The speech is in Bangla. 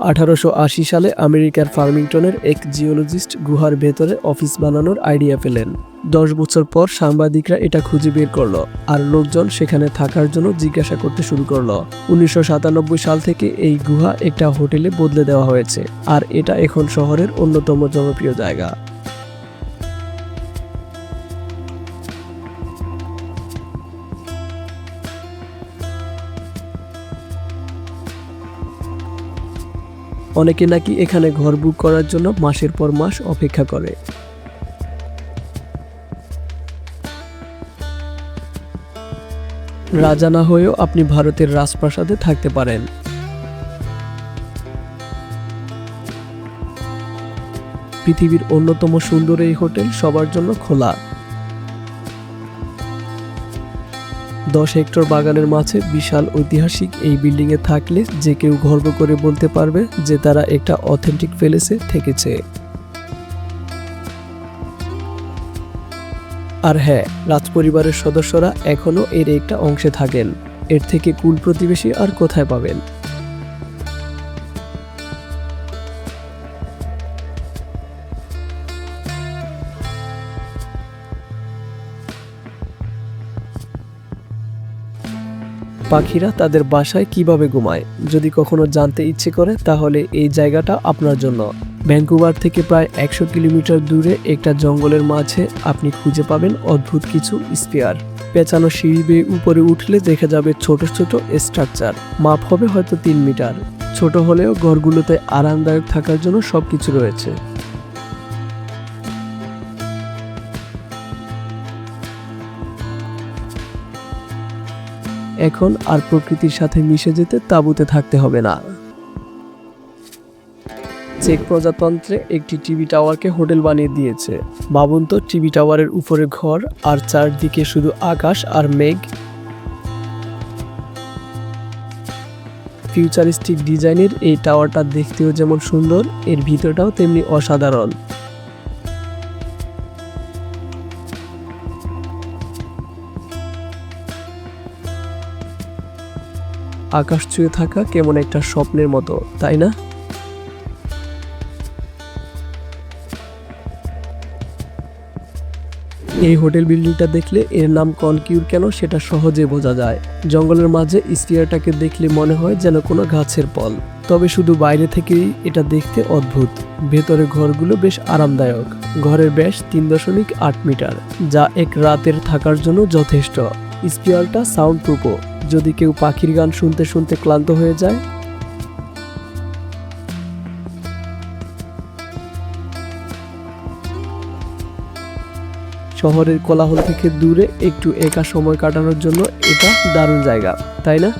আঠারোশো আশি সালে আমেরিকার ফার্মিংটনের এক জিওলজিস্ট গুহার ভেতরে অফিস বানানোর আইডিয়া পেলেন। দশ বছর পর সাংবাদিকরা এটা খুঁজে বের করল আর লোকজন সেখানে থাকার জন্য জিজ্ঞাসা করতে শুরু করল। উনিশশো সাতানব্বই সাল থেকে এই গুহা একটা হোটেলে বদলে দেওয়া হয়েছে আর এটা এখন শহরের অন্যতম জনপ্রিয় জায়গা। অনেকে নাকি এখানে ঘর বুক করার জন্য মাসের পর মাস অপেক্ষা করে। রাজা না হয়েও আপনি ভারতের রাজপ্রাসাদে থাকতে পারেন। পৃথিবীর অন্যতম সুন্দর এই হোটেল সবার জন্য খোলা। দশ হেক্টর বাগানের মাঝে বিশাল ঐতিহাসিক এই বিল্ডিংয়ে থাকলে যে কেউ গর্ব করে বলতে পারবে যে তারা একটা অথেন্টিক প্যালেসে থেকেছে। আর হ্যাঁ রাজপরিবারের সদস্যরা এখনও এর একটা অংশে থাকেন। এর থেকে কুল প্রতিবেশী আর কোথায় পাবেন? পাখিরা তাদের বাসায় কীভাবে ঘুমায়? যদি কখনো জানতে ইচ্ছে করে, তাহলে এই জায়গাটা আপনার জন্য। ভ্যাঙ্কুভার থেকে প্রায় একশো কিলোমিটার দূরে একটা জঙ্গলের মাঝে আপনি খুঁজে পাবেন অদ্ভুত কিছু স্পেয়ার পেঁচানো সিঁড়ি বেয়ে উপরে উঠলে দেখা যাবে ছোট ছোট স্ট্রাকচার। মাপ হবে হয়তো তিন মিটার। ছোট হলেও ঘরগুলোতে আরামদায়ক থাকার জন্য সবকিছু রয়েছে। এখন আর প্রকৃতির সাথে মিশে যেতে তাঁবুতে থাকতে হবে না। চেক প্রজাতন্ত্রে একটি টিভি টাওয়ারকে হোটেল বানিয়ে দিয়েছে। ভাবুন তো, টিভি টাওয়ারের উপরে ঘর আর চারদিকে শুধু আকাশ আর মেঘ। ফিউচারিস্টিক ডিজাইনের এই টাওয়ারটা দেখতেও যেমন সুন্দর, এর ভিতরটাও তেমনি অসাধারণ। আকাশ ছুঁয়ে থাকা কেমন একটা স্বপ্নের মতো, তাই না? এই হোটেল বিল্ডিংটা দেখলে এর নাম কনকিউর কেন সেটা সহজে বোঝা যায়। জঙ্গলের মাঝে স্পিয়ারটাকে দেখলে মনে হয় যেন কোনো গাছের পল তবে শুধু বাইরে থেকেই এটা দেখতে অদ্ভুত। ভেতরে ঘরগুলো বেশ আরামদায়ক। ঘরের ব্যাস তিন দশমিক আট মিটার, যা এক রাতের থাকার জন্য যথেষ্ট। স্পিয়ারটা সাউন্ড প্রুফও যদি কেউ পাখির গান শুনতে শুনতে ক্লান্ত হয়ে যায়? শহরের কোলাহল থেকে দূরে একটু একা সময় কাটানোর জন্য এটা দারুণ জায়গা, তাই না?